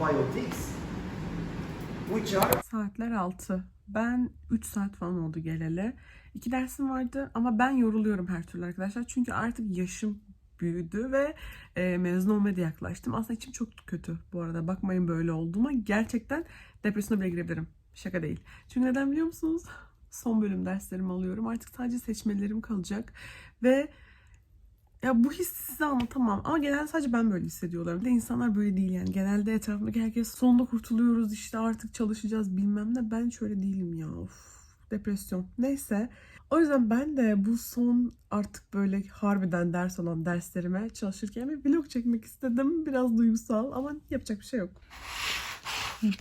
antibiotics, which are Saatler 6. Ben 3 saat falan oldu geleli. İki dersim vardı ama ben yoruluyorum her türlü arkadaşlar. Çünkü artık yaşım büyüdü ve e, mezun olmaya da yaklaştım. Aslında içim çok kötü bu arada. Bakmayın böyle olduğuma. Gerçekten depresyona bile girebilirim. Şaka değil. Çünkü neden biliyor musunuz? Son bölüm derslerimi alıyorum. Artık sadece seçmelerim kalacak. Ve ya bu hissi size anlatamam. Ama genelde sadece ben böyle hissediyorum. Bir de insanlar böyle değil yani. Genelde etrafımdaki herkes sonunda kurtuluyoruz işte artık çalışacağız bilmem ne. Ben şöyle değilim ya. Of, depresyon. Neyse. O yüzden ben de bu son artık böyle harbiden ders olan derslerime çalışırken bir vlog çekmek istedim. Biraz duygusal ama yapacak bir şey yok.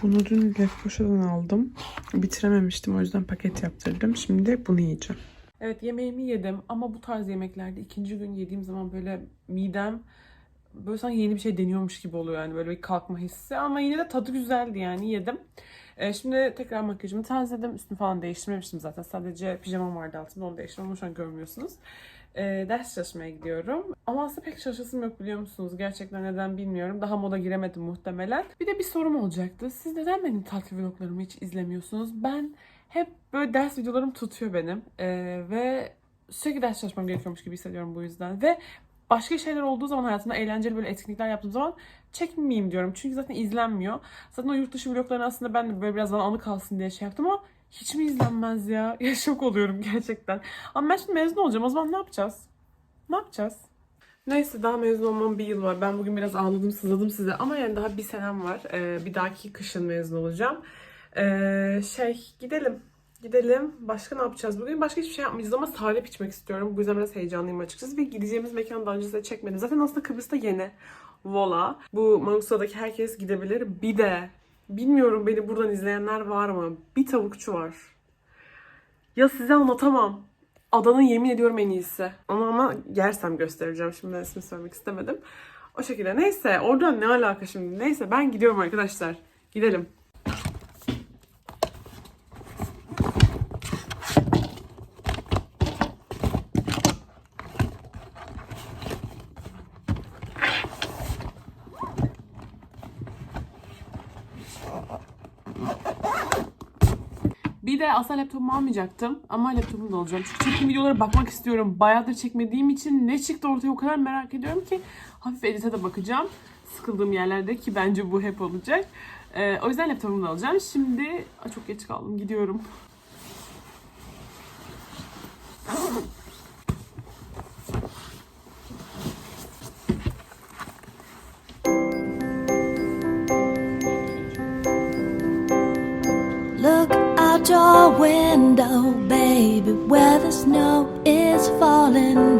Bunu dün Lefkoşa'dan aldım. Bitirememiştim o yüzden paket yaptırdım. Şimdi bunu yiyeceğim. Evet yemeğimi yedim ama bu tarz yemeklerde ikinci gün yediğim zaman böyle midem böyle sanki yeni bir şey deniyormuş gibi oluyor yani böyle bir kalkma hissi ama yine de tadı güzeldi yani yedim. Ee, şimdi tekrar makyajımı tazeledim. Üstümü falan değiştirmemiştim zaten. Sadece pijamam vardı altımda onu değiştirdim ama şu an görmüyorsunuz. Ee, ders çalışmaya gidiyorum. Ama aslında pek çalışasım yok biliyor musunuz? Gerçekten neden bilmiyorum. Daha moda giremedim muhtemelen. Bir de bir sorum olacaktı. Siz neden benim tatil vloglarımı hiç izlemiyorsunuz? Ben hep böyle ders videolarım tutuyor benim. Ee, ve sürekli ders çalışmam gerekiyormuş gibi hissediyorum bu yüzden. Ve başka şeyler olduğu zaman hayatımda eğlenceli böyle etkinlikler yaptığım zaman çekmeyeyim diyorum. Çünkü zaten izlenmiyor. Zaten o yurt dışı vloglarını aslında ben de böyle biraz bana anı kalsın diye şey yaptım ama hiç mi izlenmez ya? Ya şok oluyorum gerçekten. Ama ben şimdi mezun olacağım. O zaman ne yapacağız? Ne yapacağız? Neyse daha mezun olmam bir yıl var. Ben bugün biraz ağladım sızladım size. Ama yani daha bir senem var. Ee, bir dahaki kışın mezun olacağım. Ee, şey gidelim. Gidelim. Başka ne yapacağız bugün? Başka hiçbir şey yapmayacağız ama salep içmek istiyorum. Bu yüzden biraz heyecanlıyım açıkçası. Ve gideceğimiz mekan daha önce size çekmedim. Zaten aslında Kıbrıs'ta yeni. Vola. Bu Manusa'daki herkes gidebilir. Bir de bilmiyorum beni buradan izleyenler var mı? Bir tavukçu var. Ya size anlatamam. Adanın yemin ediyorum en iyisi. Ama ama yersem göstereceğim. Şimdi ismini söylemek istemedim. O şekilde. Neyse oradan ne alaka şimdi? Neyse ben gidiyorum arkadaşlar. Gidelim. De aslında laptopumu almayacaktım ama laptopumu da alacağım. Çünkü çektiğim videolara bakmak istiyorum. Bayağıdır çekmediğim için ne çıktı ortaya o kadar merak ediyorum ki hafif edite de bakacağım. Sıkıldığım yerlerde ki bence bu hep olacak. Ee, o yüzden laptopumu da alacağım. Şimdi çok geç kaldım gidiyorum. Window, baby, where the snow is falling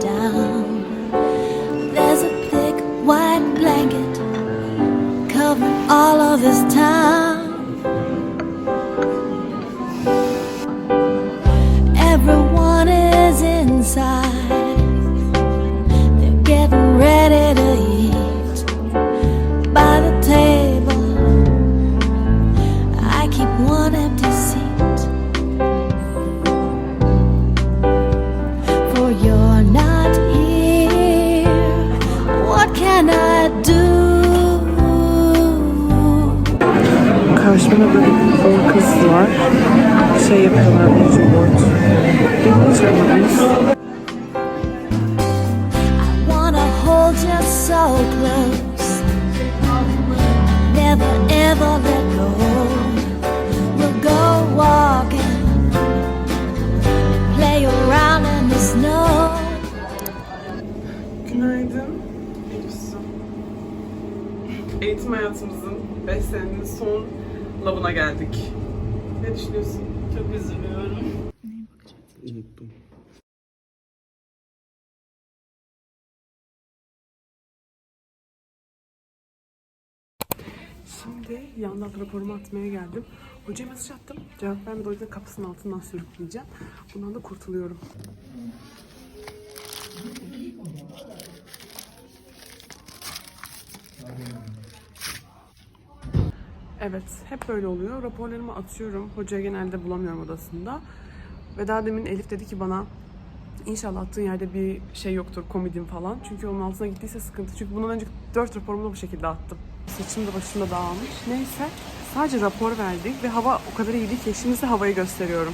Baba kız var. Şey yapıyorlar board. Beni çağırmadınız. I wanna hold you so close. Never ever let go. We'll go walking, play around in the snow. Günaydın. Eğitim hayatımızın 5 senenin son lavına geldik. Ne düşünüyorsun? Çok üzülüyorum. Unuttum. Şimdi yandan raporumu atmaya geldim. Hocaya mesaj attım. Cevap vermedi. O yüzden kapısının altından sürükleyeceğim. Bundan da kurtuluyorum. Evet, hep böyle oluyor. Raporlarımı atıyorum. Hocaya genelde bulamıyorum odasında. Ve daha demin Elif dedi ki bana İnşallah attığın yerde bir şey yoktur, komedin falan. Çünkü onun altına gittiyse sıkıntı. Çünkü bundan önce 4 raporumu da bu şekilde attım. saçım da başım da dağılmış. Neyse sadece rapor verdik ve hava o kadar iyiydi ki şimdi size havayı gösteriyorum.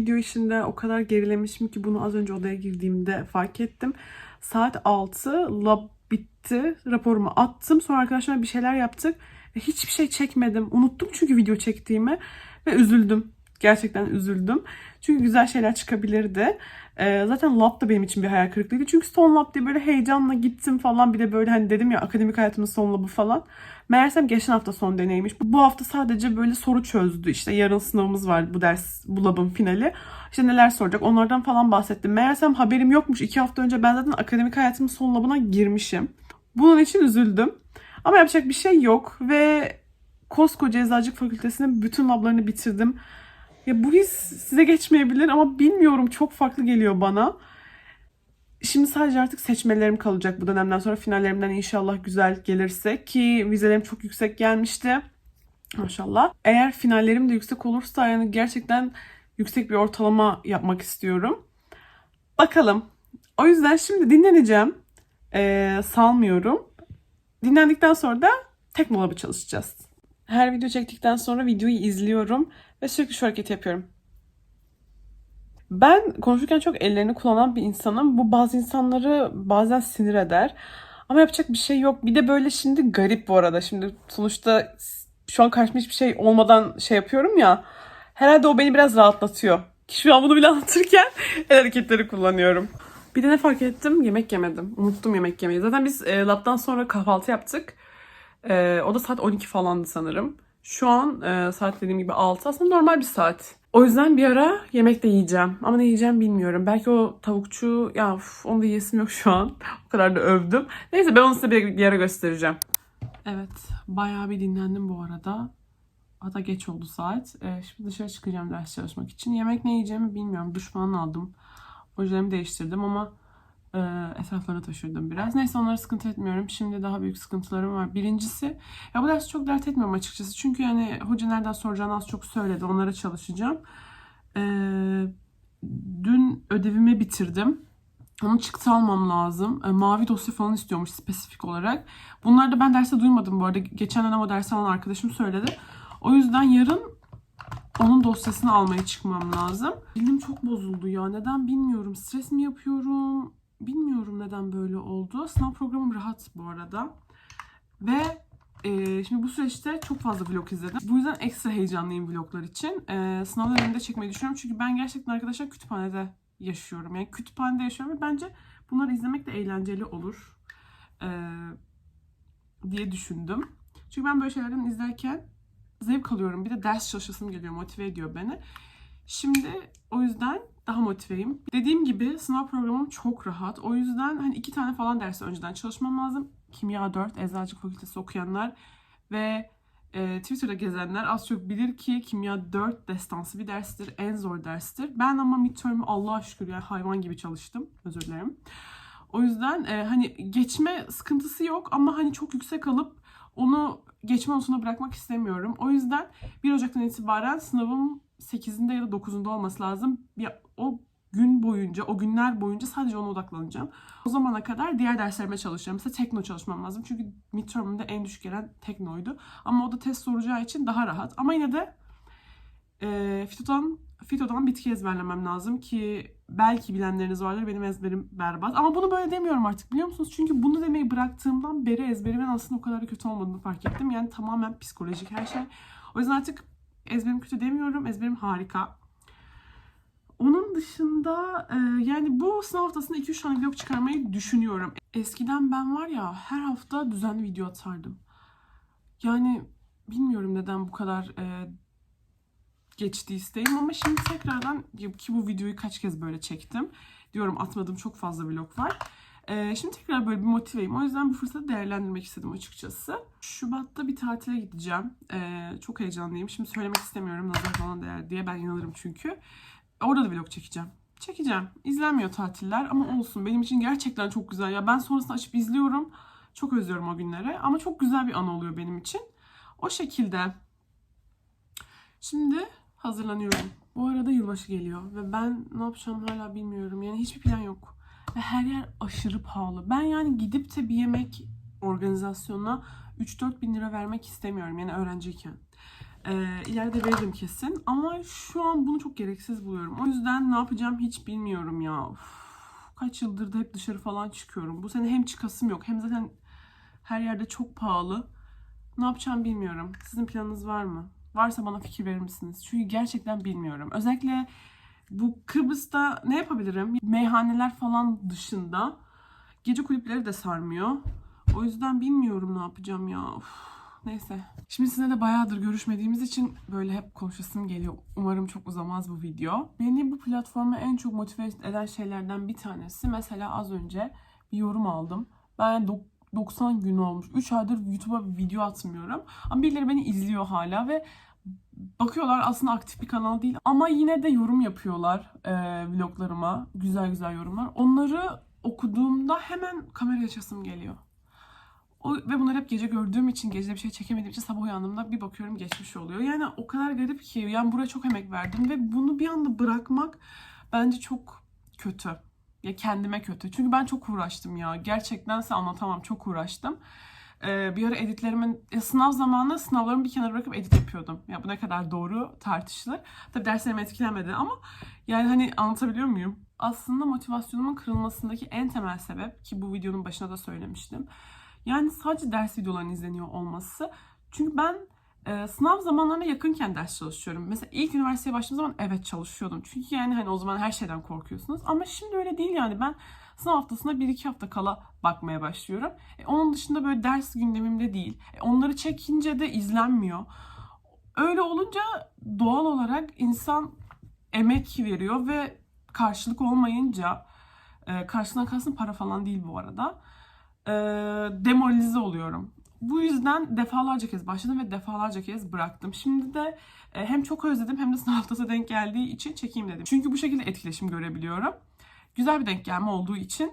Video işinde o kadar gerilemişim ki bunu az önce odaya girdiğimde fark ettim. Saat 6 lab bitti. Raporumu attım. Sonra arkadaşlarla bir şeyler yaptık. Hiçbir şey çekmedim. Unuttum çünkü video çektiğimi. Ve üzüldüm. Gerçekten üzüldüm. Çünkü güzel şeyler çıkabilirdi. Ee, zaten lab da benim için bir hayal kırıklığıydı. Çünkü son lab diye böyle heyecanla gittim falan. Bir de böyle hani dedim ya akademik hayatımın son labı falan. Meğersem geçen hafta son deneymiş. Bu hafta sadece böyle soru çözdü. İşte yarın sınavımız var bu ders, bu labın finali. İşte neler soracak onlardan falan bahsettim. Meğersem haberim yokmuş. İki hafta önce ben zaten akademik hayatımın son labına girmişim. Bunun için üzüldüm. Ama yapacak bir şey yok. Ve koskoca eczacılık fakültesinin bütün lablarını bitirdim. Ya bu his size geçmeyebilir ama bilmiyorum çok farklı geliyor bana. Şimdi sadece artık seçmelerim kalacak bu dönemden sonra finallerimden inşallah güzel gelirse ki vizelerim çok yüksek gelmişti. Maşallah. Eğer finallerim de yüksek olursa yani gerçekten yüksek bir ortalama yapmak istiyorum. Bakalım. O yüzden şimdi dinleneceğim. Ee, salmıyorum. Dinlendikten sonra da Teknolab'ı çalışacağız. Her video çektikten sonra videoyu izliyorum ve sürekli şu hareketi yapıyorum. Ben konuşurken çok ellerini kullanan bir insanım. Bu bazı insanları bazen sinir eder. Ama yapacak bir şey yok. Bir de böyle şimdi garip bu arada. Şimdi sonuçta şu an karşıma hiçbir şey olmadan şey yapıyorum ya. Herhalde o beni biraz rahatlatıyor. Ki şu an bunu bile anlatırken el hareketleri kullanıyorum. Bir de ne fark ettim? Yemek yemedim. Unuttum yemek yemeyi. Zaten biz e, labdan sonra kahvaltı yaptık. E, o da saat 12 falandı sanırım. Şu an e, saat dediğim gibi 6. Aslında normal bir saat. O yüzden bir ara yemek de yiyeceğim. Ama ne yiyeceğim bilmiyorum. Belki o tavukçu... Ya uf, onu da yiyesim yok şu an. o kadar da övdüm. Neyse ben onu size bir, bir ara göstereceğim. Evet. Bayağı bir dinlendim bu arada. Hatta geç oldu saat. E, şimdi dışarı çıkacağım ders çalışmak için. Yemek ne yiyeceğimi bilmiyorum. Duş falan aldım. Ojelerimi değiştirdim ama e, etraflarına taşırdım biraz. Neyse onları sıkıntı etmiyorum. Şimdi daha büyük sıkıntılarım var. Birincisi ya bu dersi çok dert etmiyorum açıkçası. Çünkü yani hoca nereden soracağını az çok söyledi. Onlara çalışacağım. E, dün ödevimi bitirdim. Onun çıktı almam lazım. E, mavi dosya falan istiyormuş spesifik olarak. Bunları da ben derste duymadım bu arada. Geçen dönem o dersi alan arkadaşım söyledi. O yüzden yarın onun dosyasını almaya çıkmam lazım. Dilim çok bozuldu ya. Neden bilmiyorum. Stres mi yapıyorum? Bilmiyorum neden böyle oldu. Sınav programım rahat bu arada. Ve e, şimdi bu süreçte çok fazla vlog izledim. Bu yüzden ekstra heyecanlıyım vloglar için. E, sınav döneminde çekmeyi düşünüyorum. Çünkü ben gerçekten arkadaşlar kütüphanede yaşıyorum. Yani kütüphanede yaşıyorum ve bence bunları izlemek de eğlenceli olur. E, diye düşündüm. Çünkü ben böyle şeylerden izlerken zevk alıyorum. Bir de ders çalışasım geliyor. Motive ediyor beni. Şimdi o yüzden daha motiveyim. Dediğim gibi sınav programım çok rahat. O yüzden hani iki tane falan dersi önceden çalışmam lazım. Kimya 4, Eczacılık Fakültesi okuyanlar ve e, Twitter'da gezenler az çok bilir ki kimya 4 destansı bir derstir. En zor derstir. Ben ama midterm'ü Allah'a şükür yani hayvan gibi çalıştım. Özür dilerim. O yüzden e, hani geçme sıkıntısı yok ama hani çok yüksek alıp onu geçme onusuna bırakmak istemiyorum. O yüzden 1 Ocak'tan itibaren sınavım 8'inde ya da 9'unda olması lazım. Bir, o gün boyunca, o günler boyunca sadece ona odaklanacağım. O zamana kadar diğer derslerime çalışacağım. Mesela tekno çalışmam lazım. Çünkü midterm'ümde en düşük gelen teknoydu. Ama o da test soracağı için daha rahat. Ama yine de e, FITO'dan, FITO'dan bitki ezberlemem lazım ki belki bilenleriniz vardır benim ezberim berbat. Ama bunu böyle demiyorum artık biliyor musunuz? Çünkü bunu demeyi bıraktığımdan beri ezberimin aslında o kadar da kötü olmadığını fark ettim. Yani tamamen psikolojik her şey. O yüzden artık ezberim kötü demiyorum. Ezberim harika. Dışında e, yani bu sınav haftasında 2-3 tane vlog çıkarmayı düşünüyorum. Eskiden ben var ya her hafta düzenli video atardım. Yani bilmiyorum neden bu kadar e, geçti isteğim ama şimdi tekrardan ki bu videoyu kaç kez böyle çektim. Diyorum atmadığım çok fazla vlog var. Ee, şimdi tekrar böyle bir motiveyim. O yüzden bu fırsatı değerlendirmek istedim açıkçası. Şubat'ta bir tatile gideceğim. Ee, çok heyecanlıyım. Şimdi söylemek istemiyorum nazar falan değer diye. Ben inanırım çünkü. Orada da vlog çekeceğim. Çekeceğim. İzlenmiyor tatiller ama olsun. Benim için gerçekten çok güzel. Ya ben sonrasında açıp izliyorum. Çok özlüyorum o günleri. Ama çok güzel bir an oluyor benim için. O şekilde Şimdi hazırlanıyorum. Bu arada yılbaşı geliyor ve ben ne yapacağım hala bilmiyorum. Yani hiçbir plan yok. Ve her yer aşırı pahalı. Ben yani gidip de bir yemek organizasyonuna 3-4 bin lira vermek istemiyorum yani öğrenciyken. Ee, ileride veririm kesin ama şu an bunu çok gereksiz buluyorum. O yüzden ne yapacağım hiç bilmiyorum ya. Uf, kaç yıldır da hep dışarı falan çıkıyorum. Bu sene hem çıkasım yok hem zaten her yerde çok pahalı. Ne yapacağım bilmiyorum. Sizin planınız var mı? Varsa bana fikir verir misiniz? Çünkü gerçekten bilmiyorum. Özellikle bu Kıbrıs'ta ne yapabilirim? Meyhaneler falan dışında gece kulüpleri de sarmıyor. O yüzden bilmiyorum ne yapacağım ya. Uf, neyse. Şimdi sizinle de bayağıdır görüşmediğimiz için böyle hep konuşasım geliyor. Umarım çok uzamaz bu video. Beni bu platforma en çok motive eden şeylerden bir tanesi mesela az önce bir yorum aldım. Ben dok- 90 gün olmuş. 3 aydır YouTube'a bir video atmıyorum. Ama birileri beni izliyor hala ve bakıyorlar aslında aktif bir kanal değil ama yine de yorum yapıyorlar e, vloglarıma. Güzel güzel yorumlar. Onları okuduğumda hemen kamera açasım geliyor. O, ve bunları hep gece gördüğüm için, gece bir şey çekemediğim için sabah uyandığımda bir bakıyorum geçmiş oluyor. Yani o kadar garip ki. Yani buraya çok emek verdim ve bunu bir anda bırakmak bence çok kötü. Ya kendime kötü. Çünkü ben çok uğraştım ya. Gerçekten size anlatamam. Çok uğraştım. Ee, bir ara editlerimin ya sınav zamanı sınavlarımı bir kenara bırakıp edit yapıyordum. Ya bu ne kadar doğru tartışılır. Tabii derslerim etkilenmedi ama yani hani anlatabiliyor muyum? Aslında motivasyonumun kırılmasındaki en temel sebep ki bu videonun başına da söylemiştim. Yani sadece ders videolarının izleniyor olması. Çünkü ben e, sınav zamanlarına yakınken ders çalışıyorum. Mesela ilk üniversiteye başladığım zaman evet çalışıyordum. Çünkü yani hani o zaman her şeyden korkuyorsunuz. Ama şimdi öyle değil yani. Ben sınav haftasına 1-2 hafta kala bakmaya başlıyorum. E, onun dışında böyle ders gündemimde değil. E, onları çekince de izlenmiyor. Öyle olunca doğal olarak insan emek veriyor ve karşılık olmayınca e, karşılığına kalsın para falan değil bu arada. E, demoralize oluyorum. Bu yüzden defalarca kez başladım ve defalarca kez bıraktım. Şimdi de e, hem çok özledim hem de sınav haftası denk geldiği için çekeyim dedim. Çünkü bu şekilde etkileşim görebiliyorum. Güzel bir denk gelme olduğu için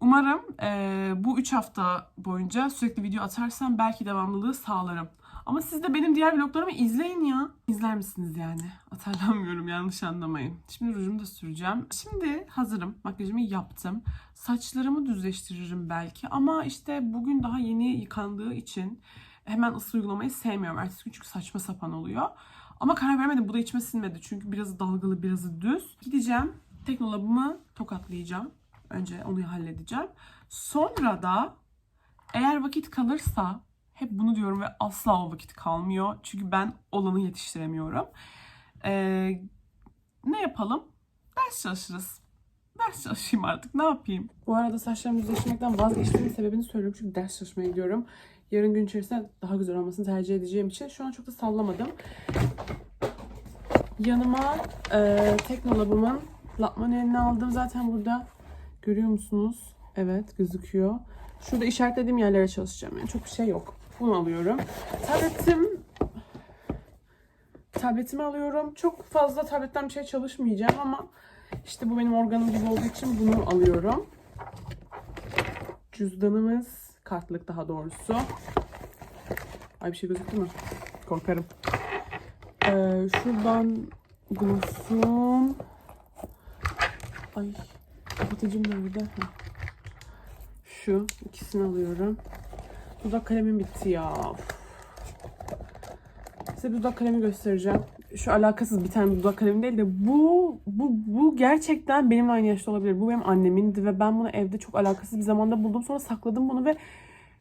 umarım e, bu 3 hafta boyunca sürekli video atarsam belki devamlılığı sağlarım. Ama siz de benim diğer vloglarımı izleyin ya. İzler misiniz yani? Hatırlamıyorum yanlış anlamayın. Şimdi rujumu da süreceğim. Şimdi hazırım. Makyajımı yaptım. Saçlarımı düzleştiririm belki. Ama işte bugün daha yeni yıkandığı için hemen ısı uygulamayı sevmiyorum. Ertesi gün çünkü saçma sapan oluyor. Ama karar veremedim. Bu da içime sinmedi. Çünkü biraz dalgalı, biraz düz. Gideceğim. Teknolabımı tokatlayacağım. Önce onu halledeceğim. Sonra da eğer vakit kalırsa hep bunu diyorum ve asla o vakit kalmıyor. Çünkü ben olanı yetiştiremiyorum. Ee, ne yapalım? Ders çalışırız. Ders çalışayım artık. Ne yapayım? Bu arada saçlarımı düzleştirmekten vazgeçtiğimin sebebini söylüyorum. Çünkü ders çalışmaya gidiyorum. Yarın gün içerisinde daha güzel olmasını tercih edeceğim için şu an çok da sallamadım. Yanıma e, Teknolab'ımın lap manuelini aldım. Zaten burada görüyor musunuz? Evet gözüküyor. Şurada işaretlediğim yerlere çalışacağım. Yani çok bir şey yok. Bunu alıyorum. Tabletim tabletimi alıyorum. Çok fazla tabletten bir şey çalışmayacağım ama işte bu benim organım gibi olduğu için bunu alıyorum. Cüzdanımız, kartlık daha doğrusu. Ay bir şey gözüktü mü? Korkarım. Ee, şuradan glossum. Ay kapatıcım nerede? Şu ikisini alıyorum. Dudak kalemim bitti ya. Size dudak kalemi göstereceğim. Şu alakasız bir tane dudak kalemi değil de bu bu bu gerçekten benimle aynı yaşta olabilir. Bu benim annemindi ve ben bunu evde çok alakasız bir zamanda buldum. Sonra sakladım bunu ve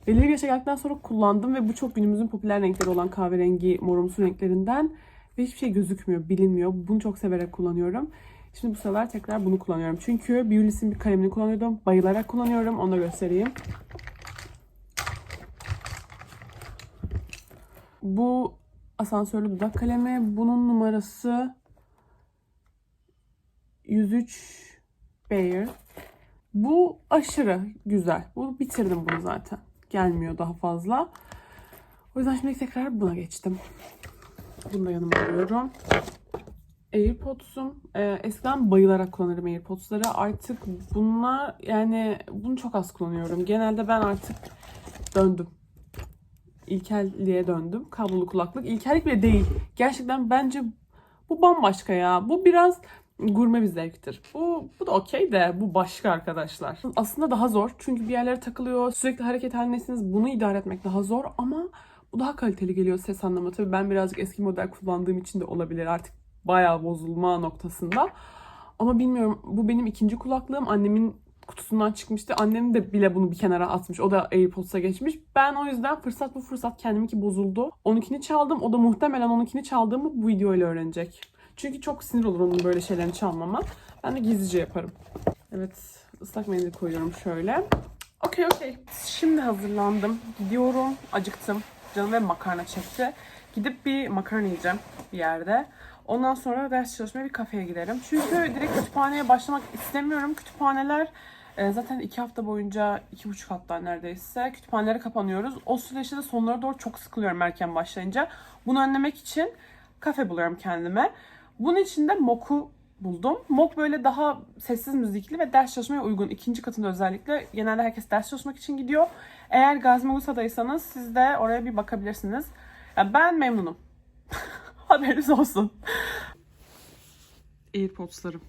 belirli bir yaşa geldikten sonra kullandım ve bu çok günümüzün popüler renkleri olan kahverengi morumsu renklerinden ve hiçbir şey gözükmüyor, bilinmiyor. Bunu çok severek kullanıyorum. Şimdi bu sefer tekrar bunu kullanıyorum. Çünkü Beulis'in bir kalemini kullanıyordum. Bayılarak kullanıyorum. Onu da göstereyim. Bu asansörlü dudak kalemi. Bunun numarası 103 Bayer. Bu aşırı güzel. Bu bitirdim bunu zaten. Gelmiyor daha fazla. O yüzden şimdi tekrar buna geçtim. Bunu da yanıma alıyorum. AirPods'um. Ee, eskiden bayılarak kullanırım AirPods'ları. Artık bunlar yani bunu çok az kullanıyorum. Genelde ben artık döndüm. İlkelliğe döndüm. Kablolu kulaklık. İlkellik bile değil. Gerçekten bence bu bambaşka ya. Bu biraz gurme bir zevktir. Bu, bu da okey de bu başka arkadaşlar. Aslında daha zor. Çünkü bir yerlere takılıyor. Sürekli hareket halindesiniz. Bunu idare etmek daha zor ama bu daha kaliteli geliyor ses anlamı. Tabii ben birazcık eski model kullandığım için de olabilir. Artık bayağı bozulma noktasında. Ama bilmiyorum bu benim ikinci kulaklığım. Annemin kutusundan çıkmıştı. Annem de bile bunu bir kenara atmış. O da AirPods'a geçmiş. Ben o yüzden fırsat bu fırsat kendiminki bozuldu. Onunkini çaldım. O da muhtemelen onunkini çaldığımı bu videoyla öğrenecek. Çünkü çok sinir olur onun böyle şeylerini çalmama. Ben de gizlice yaparım. Evet ıslak mendil koyuyorum şöyle. Okey okey. Şimdi hazırlandım. Gidiyorum. Acıktım. Canım ve makarna çekti. Gidip bir makarna yiyeceğim bir yerde. Ondan sonra ders çalışmaya bir kafeye giderim. Çünkü direkt kütüphaneye başlamak istemiyorum. Kütüphaneler zaten iki hafta boyunca, iki buçuk hatta neredeyse kütüphanelere kapanıyoruz. O süreçte de sonlara doğru çok sıkılıyorum erken başlayınca. Bunu önlemek için kafe buluyorum kendime. Bunun için de Mok'u buldum. Mok böyle daha sessiz müzikli ve ders çalışmaya uygun. İkinci katında özellikle. Genelde herkes ders çalışmak için gidiyor. Eğer Gazi Magusa'daysanız siz de oraya bir bakabilirsiniz. Ya ben memnunum. Haberiniz olsun. Airpods'larım.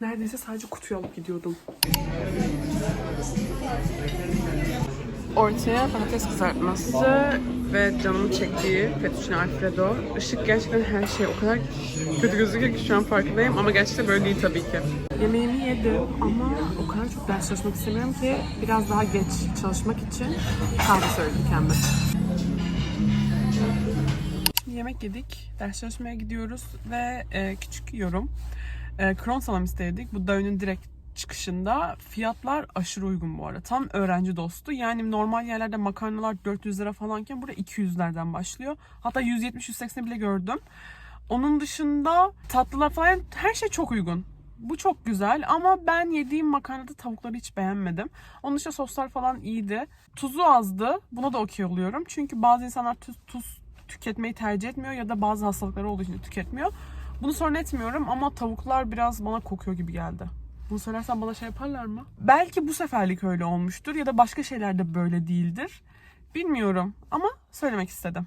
Neredeyse sadece kutuyu alıp gidiyordum. Ortaya patates kızartması ve canımın çektiği fettuccine alfredo. Işık gerçekten her şey o kadar kötü gözüküyor ki şu an farkındayım ama gerçekten böyle değil tabii ki. Yemeğimi yedim ama o kadar çok ders çalışmak istemiyorum ki biraz daha geç çalışmak için kahve söyledim kendime. Şimdi yemek yedik. Ders çalışmaya gidiyoruz ve e, küçük yorum. E, Kron salam istedik. Bu Dağı'nın direkt çıkışında. Fiyatlar aşırı uygun bu arada. Tam öğrenci dostu. Yani normal yerlerde makarnalar 400 lira falanken burada 200'lerden başlıyor. Hatta 170-180 bile gördüm. Onun dışında tatlılar falan her şey çok uygun. Bu çok güzel ama ben yediğim makarnada tavukları hiç beğenmedim. Onun dışında soslar falan iyiydi. Tuzu azdı. Buna da okey oluyorum. Çünkü bazı insanlar tuz, tuz tüketmeyi tercih etmiyor ya da bazı hastalıkları olduğu için tüketmiyor. Bunu sorun etmiyorum ama tavuklar biraz bana kokuyor gibi geldi. Bunu söylersem bana şey yaparlar mı? Belki bu seferlik öyle olmuştur ya da başka şeyler de böyle değildir. Bilmiyorum ama söylemek istedim.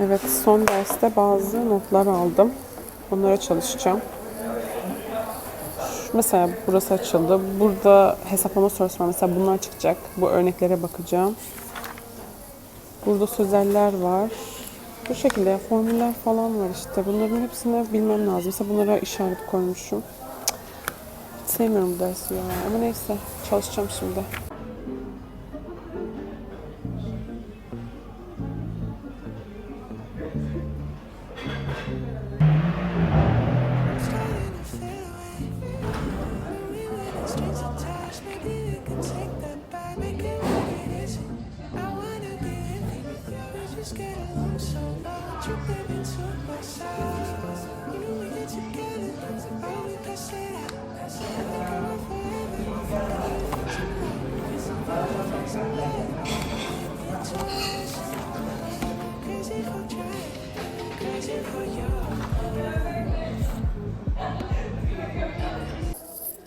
Evet son derste bazı notlar aldım. Onlara çalışacağım. Mesela burası açıldı. Burada hesaplama sorusu var. Mesela bunlar çıkacak. Bu örneklere bakacağım. Burada sözeller var. Bu şekilde formüller falan var işte. Bunların hepsini bilmem lazım. Mesela bunlara işaret koymuşum. Cık. Sevmiyorum bu dersi ya. Ama neyse. Çalışacağım şimdi.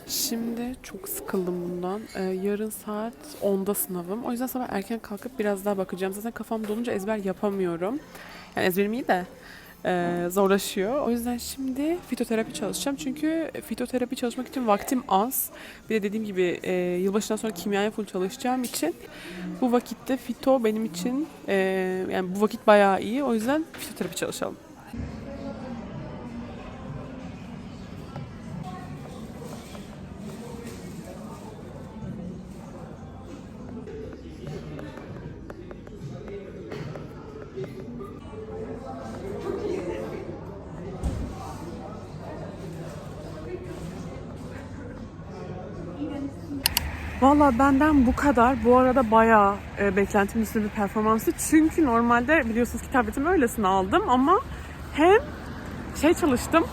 Şimdi çok sıkıldım bundan. Ee, yarın saat 10'da sınavım. O yüzden sabah erken kalkıp biraz daha bakacağım. Zaten kafam dolunca ezber yapamıyorum. Yani ezberim de e, zorlaşıyor. O yüzden şimdi fitoterapi çalışacağım. Çünkü fitoterapi çalışmak için vaktim az. Bir de dediğim gibi e, yılbaşından sonra kimyaya full çalışacağım için bu vakitte fito benim için e, yani bu vakit bayağı iyi. O yüzden fitoterapi çalışalım. Benden bu kadar. Bu arada bayağı e, beklentimin üstünde bir performansı. Çünkü normalde biliyorsunuz ki tabletimi öylesine aldım ama hem şey çalıştım,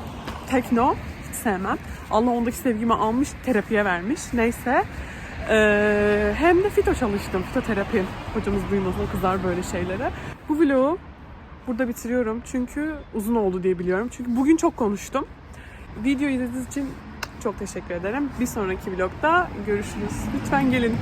tekno, hiç sevmem. Allah ondaki sevgimi almış, terapiye vermiş. Neyse. E, hem de fito çalıştım, fitoterapi. Hocamız duymasın, o kızar böyle şeylere. Bu vlogu burada bitiriyorum. Çünkü uzun oldu diye biliyorum. Çünkü bugün çok konuştum. Video izlediğiniz için Çok teşekkür ederim. Bir sonraki vlogda görüşürüz. Lütfen gelin.